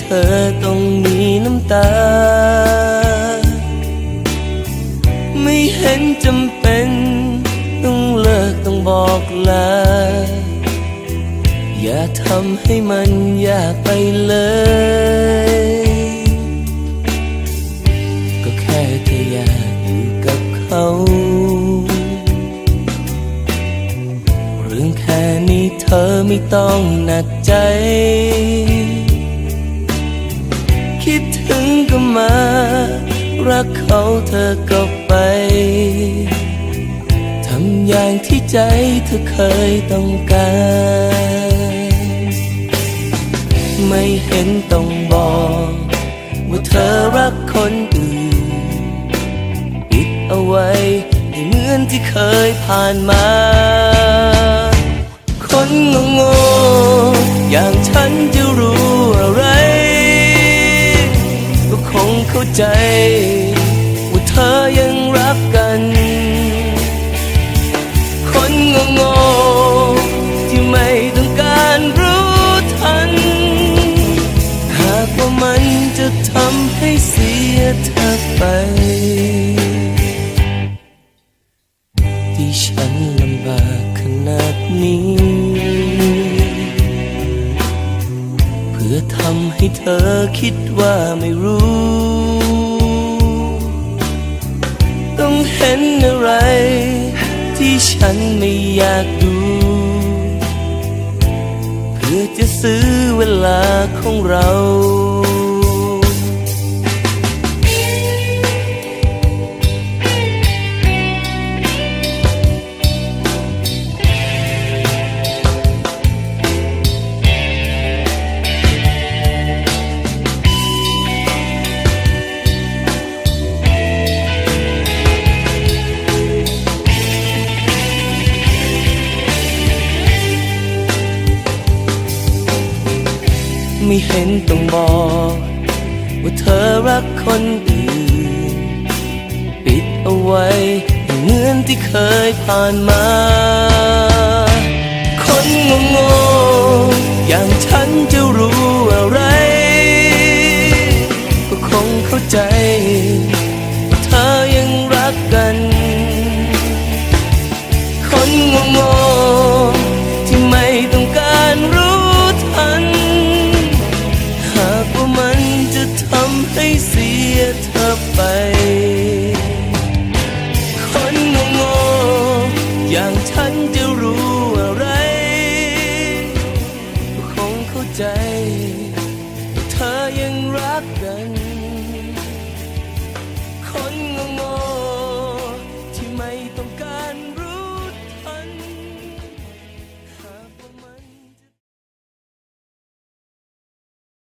เธอต้องมีน้ำตา ไม่เห็นจำเป็น ต้องเลิกต้องบอกลา อย่าทำให้มันยากไปเลย ก็แค่เธออยากอยู่กับเขาเรื่องแค่นี้เธอไม่ต้องหนักใจ มา รักเขาเธอก็ไป ทำอย่างที่ใจเธอเคยต้องการ ไม่เห็นต้องบอกว่าเธอรักคนอื่นปิดเอาไว้ให้เหมือนที่เคยผ่านมา คนงงๆอย่างฉันจะรู้อะ ใจ ว่าเธอยังรักกัน คนงงๆที่ไม่ต้องการรู้ทัน หากว่ามันจะทำให้เสียเธอไป ที่ฉันลำบากขนาดนี้เพื่อทำให้เธอคิดว่าไม่รู้ ต้องเห็นอะไร ที่ฉันไม่อยากดู เพื่อจะซื้อเวลาของเรา ไม่เห็นต้องบอก ว่าเธอรักคนอื่น ปิดเอาไว้เหมือนที่เคยผ่านมา คนงง